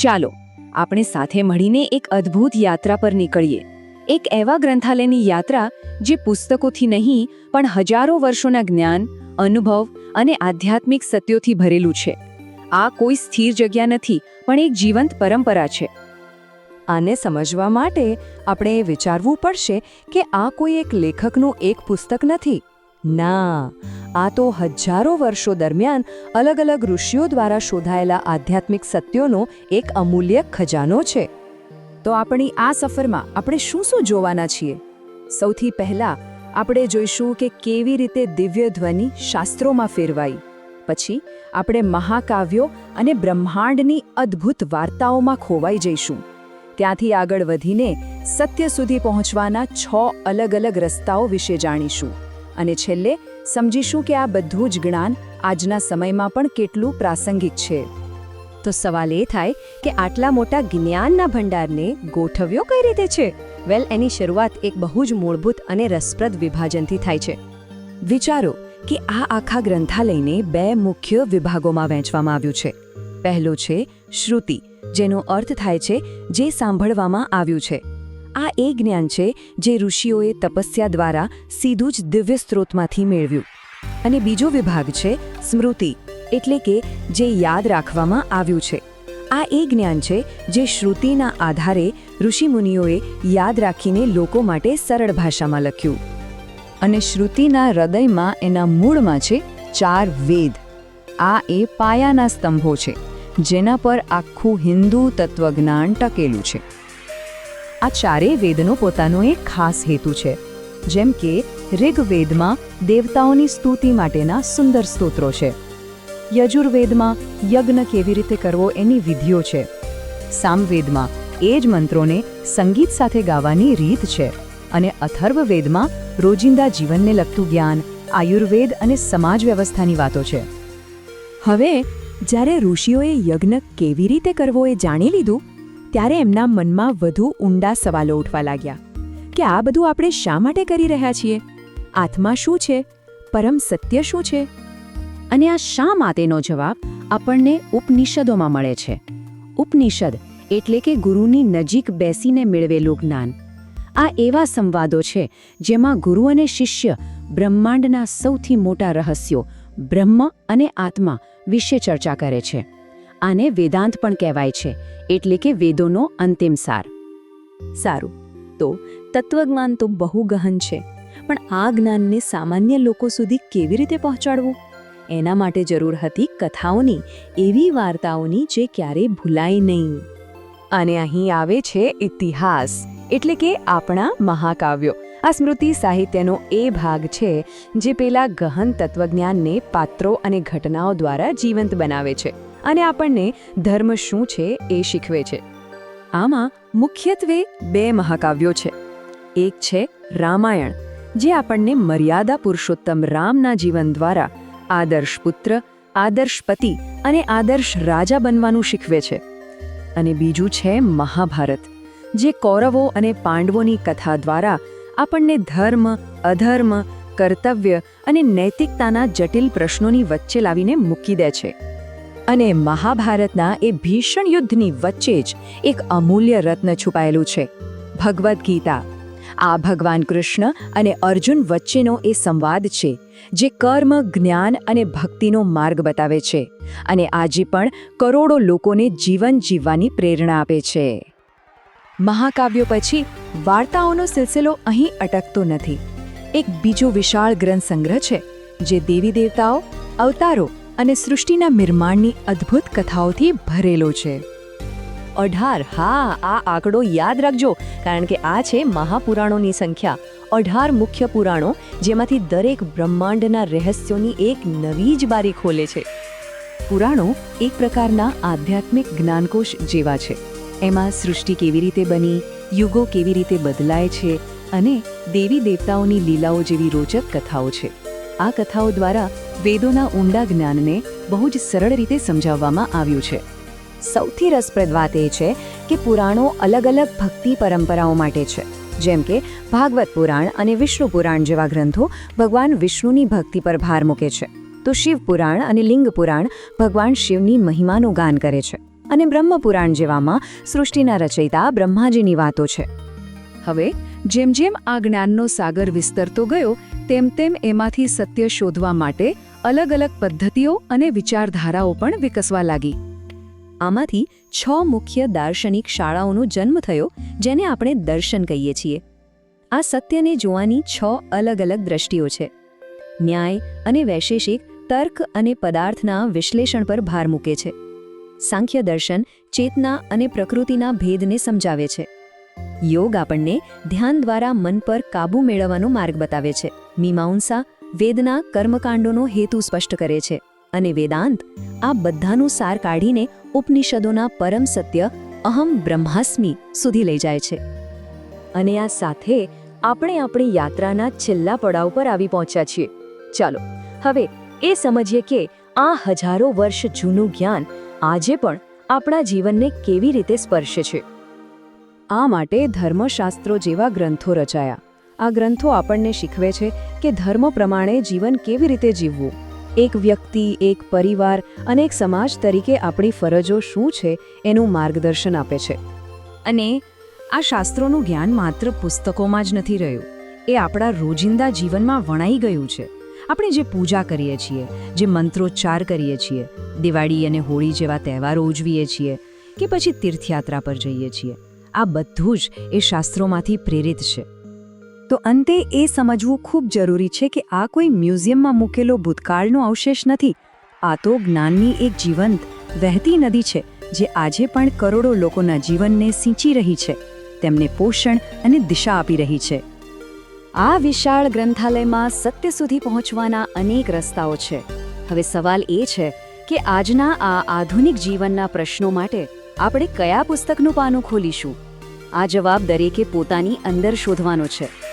ચાલો, આપણે સાથે મળીને એક અદ્ભુત યાત્રા પર નીકળીએ. એક એવા ગ્રંથાલયની યાત્રા જે પુસ્તકોથી નહીં, પણ હજારો વર્ષોના જ્ઞાન, અનુભવ અને આધ્યાત્મિક સત્યોથી ભરેલું છે. આ કોઈ સ્થિર જગ્યા નથી, પણ એક જીવંત પરંપરા છે. આને સમજવા માટે આપણે એ વિચારવું પડશે કે આ કોઈ એક લેખકનું એક પુસ્તક નથી. ના, આ તો હજારો વર્ષો દરમિયાન અલગ અલગ ઋષિઓ દ્વારા શોધાયેલા આધ્યાત્મિક સત્યોનો એક અમૂલ્ય ખજાનો છે. તો આપણી આ સફરમાં આપણે શું શું જોવાના છીએ? સૌથી પહેલા આપણે જોઈશું કે કેવી રીતે દિવ્ય ધ્વનિ શાસ્ત્રોમાં ફેરવાઈ. પછી આપણે મહાકાવ્યો અને બ્રહ્માંડની અદ્ભુત વાર્તાઓમાં ખોવાઈ જઈશું. ત્યાંથી આગળ વધીને સત્ય સુધી પહોંચવાના છ અલગ અલગ રસ્તાઓ વિશે જાણીશું. અને છેલ્લે, સમજીશું કે આ બધું જ જ્ઞાન આજના સમયમાં પણ કેટલું પ્રાસંગિક છે. તો સવાલ એ થાય કે આટલા મોટા જ્ઞાનના ભંડારને ગોઠવ્યો કઈ રીતે છે? વેલ, એની શરૂઆત એક બહુ જ મૂળભૂત અને રસપ્રદ વિભાજનથી થાય છે. વિચારો કે આ આખા ગ્રંથાલયને બે મુખ્ય વિભાગોમાં વહેંચવામાં આવ્યું છે. પહેલો છે શ્રુતિ, જેનો અર્થ થાય છે જે સાંભળવામાં આવ્યું છે. આ એ જ્ઞાન છે જે ઋષિઓએ તપસ્યા દ્વારા સીધું જ દિવ્ય સ્ત્રોતમાંથી મેળવ્યું. અને બીજો વિભાગ છે સ્મૃતિ, એટલે કે જે યાદ રાખવામાં આવ્યું છે. આ એ જ્ઞાન છે જે શ્રુતિના આધારે ઋષિમુનિઓએ યાદ રાખીને લોકો માટે સરળ ભાષામાં લખ્યું. અને શ્રુતિના હૃદયમાં એના મૂળમાં છે ચાર વેદ. આ એ પાયાના સ્તંભો છે, જેના પર આખું હિન્દુ તત્વજ્ઞાન ટકેલું છે. આ ચારેય વેદનો પોતાનો એક ખાસ હેતુ છે, જેમ કે ઋગ્વેદમાં દેવતાઓની સ્તુતિ માટેના સુંદર સ્તોત્રો છે. યજુર્વેદમાં યજ્ઞ કેવી રીતે કરવો એની વિધિઓ છે. સામવેદમાં એ જ મંત્રોને સંગીત સાથે ગાવાની રીત છે અને અથર્વવેદમાં રોજિંદા જીવનને લગતું જ્ઞાન, આયુર્વેદ અને સમાજ વ્યવસ્થાની વાતો છે. હવે, જ્યારે ઋષિઓએ યજ્ઞ કેવી રીતે કરવો એ જાણી લીધું ત્યારે એમના મનમાં વધુ ઊંડા સવાલો ઉઠવા લાગ્યા કે આ બધું આપણે શા માટે કરી રહ્યા છીએ? આત્મા શું છે? પરમ સત્ય શું છે? અને આ શા માટેનો જવાબ આપણને ઉપનિષદોમાં મળે છે. ઉપનિષદ એટલે કે ગુરુની નજીક બેસીને મેળવેલું જ્ઞાન. આ એવા સંવાદો છે જેમાં ગુરુ અને શિષ્ય બ્રહ્માંડના સૌથી મોટા રહસ્યો બ્રહ્મ અને આત્મા વિશે ચર્ચા કરે છે. આને વેદાંત પણ કહેવાય છે, એટલે કે વેદોનો અંતિમ સાર. સારું, તો તત્વજ્ઞાન તો બહુ ગહન છે, પણ આ જ્ઞાનને સામાન્ય લોકો સુધી કેવી રીતે પહોંચાડવું? એના માટે જરૂર હતી કથાઓની, એવી વાર્તાઓની જે ક્યારેય ભૂલાય નહીં. અને અહીં આવે છે ઇતિહાસ, એટલે કે આપણા મહાકાવ્યો. આ સ્મૃતિ સાહિત્યનો એ ભાગ છે, જે પેલા ગહન તત્વજ્ઞાનને પાત્રો અને ઘટનાઓ દ્વારા જીવંત બનાવે છે. અને આપણને ધર્મ શું છે એ શીખવે છે. આમાં મુખ્યત્વે બે મહાકાવ્યો છે. એક છે રામાયણ, જે આપણને મર્યાદા પુરુષોત્તમ રામના જીવન દ્વારા આદર્શ પુત્ર, આદર્શ પતિ અને આદર્શ રાજા બનવાનું શીખવે છે. અને બીજું છે મહાભારત, જે કૌરવો અને પાંડવોની કથા દ્વારા આપણને ધર્મ, અધર્મ, કર્તવ્ય અને નૈતિકતાના જટિલ પ્રશ્નોની વચ્ચે લાવીને મૂકી દે છે. અને મહાભારતના એ ભીષણ યુદ્ધની વચ્ચે જ એક અમૂલ્ય રત્ન છુપાયેલું છે, ભગવદ્ ગીતા. આ ભગવાન કૃષ્ણ અને અર્જુન વચ્ચેનો એ સંવાદ છે, જે કર્મ, જ્ઞાન અને ભક્તિનો માર્ગ બતાવે છે અને આજે પણ કરોડો લોકોને જીવન જીવવાની પ્રેરણા આપે છે. મહાકાવ્યો પછી વાર્તાઓનો સિલસિલો અહીં અટકતો નથી. એક બીજો વિશાળ ગ્રંથ સંગ્રહ છે, જે દેવી દેવતાઓ, અવતારો અને સૃષ્ટિના નિર્માણની અદ્ભુત કથાઓથી ભરેલો છે. અઢાર, હા, આ આંકડો યાદ રાખજો, કારણ કે આ છે મહાપુરાણોની સંખ્યા. અઢાર મુખ્ય પુરાણો, જેમાંથી દરેક બ્રહ્માંડના રહસ્યોની એક નવી જ બારી ખોલે છે. પુરાણો એક પ્રકારના આધ્યાત્મિક જ્ઞાનકોશ જેવા છે. એમાં સૃષ્ટિ કેવી રીતે બની, યુગો કેવી રીતે બદલાય છે અને દેવી દેવતાઓની લીલાઓ જેવી રોચક કથાઓ છે. આ કથાઓ દ્વારા વેદોના ઊંડા જ્ઞાનને બહુ જ સરળ રીતે સમજાવવામાં આવ્યું છે. સૌથી રસપ્રદ વાત એ છે કે પુરાણો અલગ અલગ ભક્તિ પરંપરાઓ માટે છે. જેમ કે ભાગવત પુરાણ અને વિષ્ણુ પુરાણ જેવા ગ્રંથો ભગવાન વિષ્ણુની ભક્તિ પર ભાર મૂકે છે. તો શિવ પુરાણ અને લિંગ પુરાણ ભગવાન શિવની મહિમાનું ગાન કરે છે અને બ્રહ્મપુરાણ જેવામાં સૃષ્ટિના રચયિતા બ્રહ્માજીની વાતો છે. હવે, જેમ જેમ આ જ્ઞાનનો સાગર વિસ્તરતો ગયો, તેમ તેમ એમાંથી સત્ય શોધવા માટે અલગ અલગ પદ્ધતિઓ અને વિચારધારાઓ પણ વિકસવા લાગી. આમાંથી છ મુખ્ય દાર્શનિક શાળાઓનો જન્મ થયો, જેને આપણે દર્શન કહીએ છીએ. આ સત્યને જોવાની છ અલગ અલગ દ્રષ્ટિઓ છે. ન્યાય અને વૈશેષિક તર્ક અને પદાર્થના વિશ્લેષણ પર ભાર મૂકે છે. સાંખ્ય દર્શન ચેતના અને પ્રકૃતિના ભેદને સમજાવે છે. યોગ આપણને ધ્યાન દ્વારા મન પર કાબૂ મેળવવાનો માર્ગ બતાવે છે. મીમાંસા વેદના કર્મકાંડોનો હેતુ સ્પષ્ટ કરે છે અને વેદાંત આ બધાનું સાર કાઢીને ઉપનિષદોના પરમ સત્ય અહમ બ્રહ્માસ્મિ સુધી લઈ જાય છે. અને આ સાથે આપણે આપણી યાત્રાના છેલ્લા પડાવ પર આવી પહોંચ્યા છીએ. ચાલો, હવે એ સમજીએ કે આ હજારો વર્ષ જૂનું જ્ઞાન આજે પણ આપણા જીવનને કેવી રીતે સ્પર્શે છે. આ માટે ધર્મશાસ્ત્રો જેવા ગ્રંથો રચાયા. આ ગ્રંથો આપણને શીખવે છે કે ધર્મ પ્રમાણે જીવન કેવી રીતે જીવવું. એક વ્યક્તિ, એક પરિવાર અને એક સમાજ તરીકે આપણી ફરજો શું છે એનું માર્ગદર્શન આપે છે. અને આ શાસ્ત્રોનું જ્ઞાન માત્ર પુસ્તકોમાં જ નથી રહ્યું. એ આપણા રોજિંદા જીવનમાં વણાઈ ગયું છે. આપણે જે પૂજા કરીએ છીએ, જે મંત્રોચ્ચાર કરીએ છીએ, દિવાળી અને હોળી જેવા તહેવારો ઉજવીએ છીએ કે પછી તીર્થયાત્રા પર જઈએ છીએ, આ બધું જ એ શાસ્ત્રોમાંથી પ્રેરિત છે. તો અંતે એ સમજવું ખૂબ જરૂરી છે કે આ કોઈ મ્યુઝિયમમાં મૂકેલો ભૂતકાળનો અવશેષ નથી. આ તો જ્ઞાનની એક જીવંત, વહેતી નદી છે, જે આજે પણ કરોડો લોકોના જીવનને સિંચી રહી છે, તેમને પોષણ અને દિશા આપી રહી છે. આ વિશાળ ગ્રંથાલયમાં સત્ય સુધી પહોંચવાના અનેક રસ્તાઓ છે. હવે સવાલ એ છે કે આજના આ આધુનિક જીવનના પ્રશ્નો માટે આપણે કયા પુસ્તકનું પાનું ખોલીશું? આ જવાબ દરેકે પોતાની અંદર શોધવાનો છે.